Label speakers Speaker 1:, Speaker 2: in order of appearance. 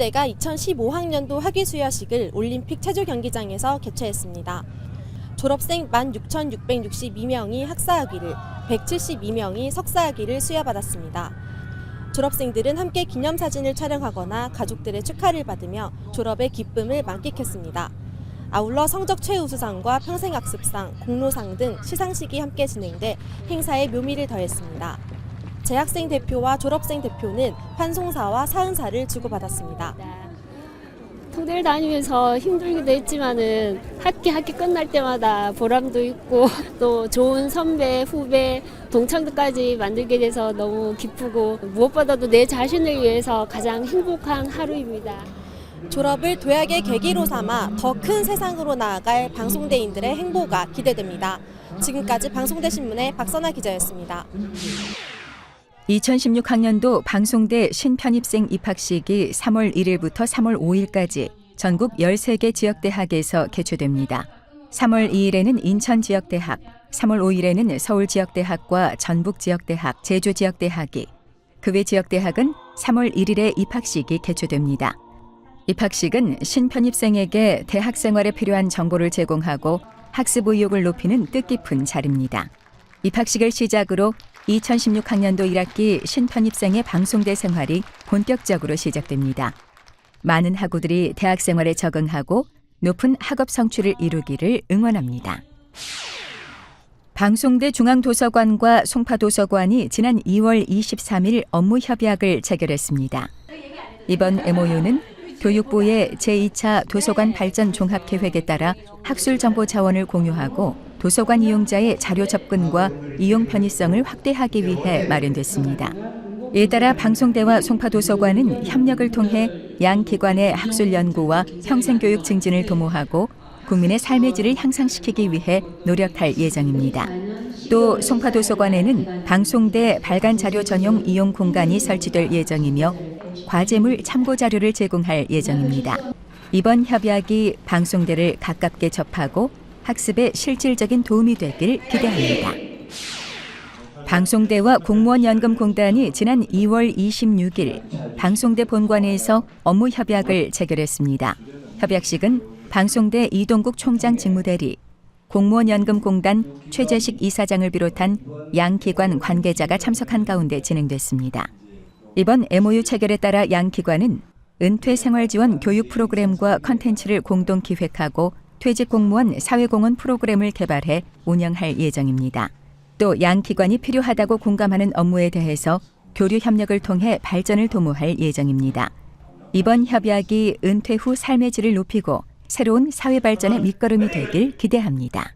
Speaker 1: 방송대가 2015학년도 학위 수여식을 올림픽 체조 경기장에서 개최했습니다. 졸업생 16,662명이 학사학위를, 172명이 석사학위를 수여받았습니다. 졸업생들은 함께 기념사진을 촬영하거나 가족들의 축하를 받으며 졸업의 기쁨을 만끽했습니다. 아울러 성적 최우수상과 평생학습상, 공로상 등 시상식이 함께 진행돼 행사의 묘미를 더했습니다. 재학생 대표와 졸업생 대표는 환송사와 사은사를 주고받았습니다.
Speaker 2: 통대를 다니면서 힘들기도 했지만은 학기 학기 끝날 때마다 보람도 있고 또 좋은 선배, 후배, 동창들까지 만들게 돼서 너무 기쁘고 무엇보다도 내 자신을 위해서 가장 행복한 하루입니다.
Speaker 1: 졸업을 도약의 계기로 삼아 더 큰 세상으로 나아갈 방송대인들의 행보가 기대됩니다. 지금까지 방송대 신문의 박선아 기자였습니다.
Speaker 3: 2016학년도 방송대 신편입생 입학식이 3월 1일부터 3월 5일까지 전국 13개 지역대학에서 개최됩니다. 3월 2일에는 인천 지역대학, 3월 5일에는 서울 지역대학과 전북 지역대학, 제주 지역대학이, 그 외 지역대학은 3월 1일에 입학식이 개최됩니다. 입학식은 신편입생에게 대학 생활에 필요한 정보를 제공하고 학습 의욕을 높이는 뜻깊은 자리입니다. 입학식을 시작으로 2016학년도 1학기 신편입생의 방송대 생활이 본격적으로 시작됩니다. 많은 학우들이 대학 생활에 적응하고 높은 학업 성취를 이루기를 응원합니다. 방송대 중앙도서관과 송파도서관이 지난 2월 23일 업무 협약을 체결했습니다. 이번 MOU는 교육부의 제2차 도서관 발전 종합 계획에 따라 학술 정보 자원을 공유하고 도서관 이용자의 자료 접근과 이용 편의성을 확대하기 위해 마련됐습니다. 이에 따라 방송대와 송파도서관은 협력을 통해 양 기관의 학술 연구와 평생교육 증진을 도모하고 국민의 삶의 질을 향상시키기 위해 노력할 예정입니다. 또 송파도서관에는 방송대 발간 자료 전용 이용 공간이 설치될 예정이며 과제물 참고 자료를 제공할 예정입니다. 이번 협약이 방송대를 가깝게 접하고 학습에 실질적인 도움이 되길 기대합니다. 방송대와 공무원연금공단이 지난 2월 26일 방송대 본관에서 업무 협약을 체결했습니다. 협약식은 방송대 이동국 총장 직무대리, 공무원연금공단 최재식 이사장을 비롯한 양 기관 관계자가 참석한 가운데 진행됐습니다. 이번 MOU 체결에 따라 양 기관은 은퇴 생활 지원 교육 프로그램과 컨텐츠를 공동 기획하고 퇴직 공무원 사회공헌 프로그램을 개발해 운영할 예정입니다. 또 양 기관이 필요하다고 공감하는 업무에 대해서 교류 협력을 통해 발전을 도모할 예정입니다. 이번 협약이 은퇴 후 삶의 질을 높이고 새로운 사회 발전의 밑거름이 되길 기대합니다.